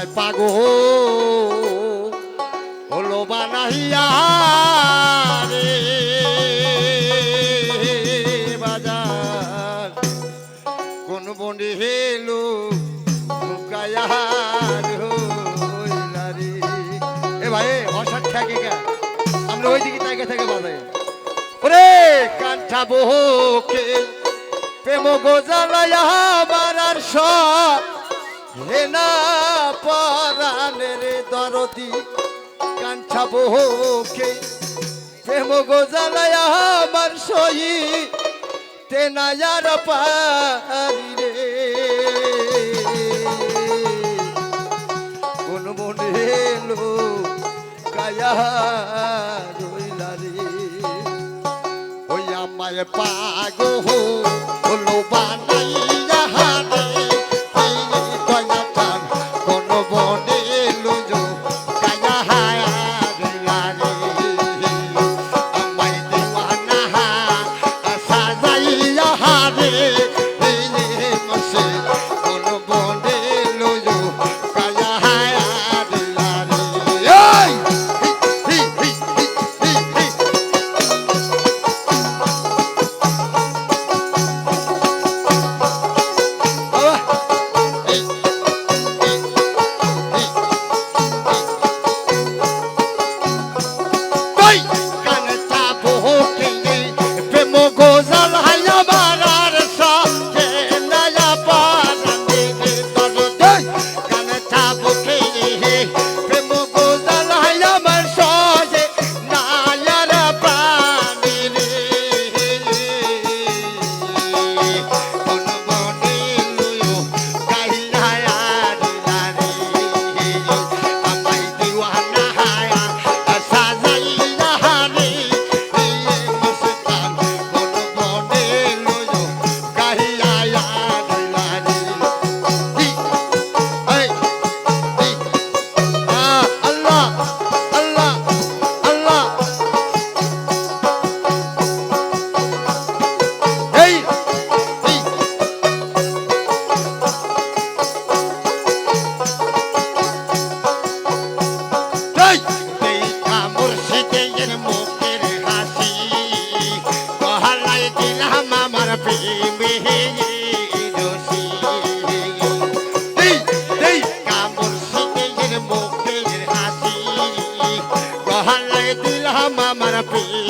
আমায় পাগো হলো বানাইয়া রে। বাজার, কোন বনে হেলো গায়ার হইলারি এ ভাই অসার থাকে গা আমরা ওই দিকে তাকে থাকে বাজাই। ওরে, কান্ঠা বহকে প্রেম গোজালায়া বারার সব হে না। পরাণের দরদি কাঞ্ছা বহুকে প্রেম গোজালায় আমার সই তেনায়ার পারি মুখের হাসি। কহালাই দিলাম আমার প্রেমে দিলাম আমার প্রিয়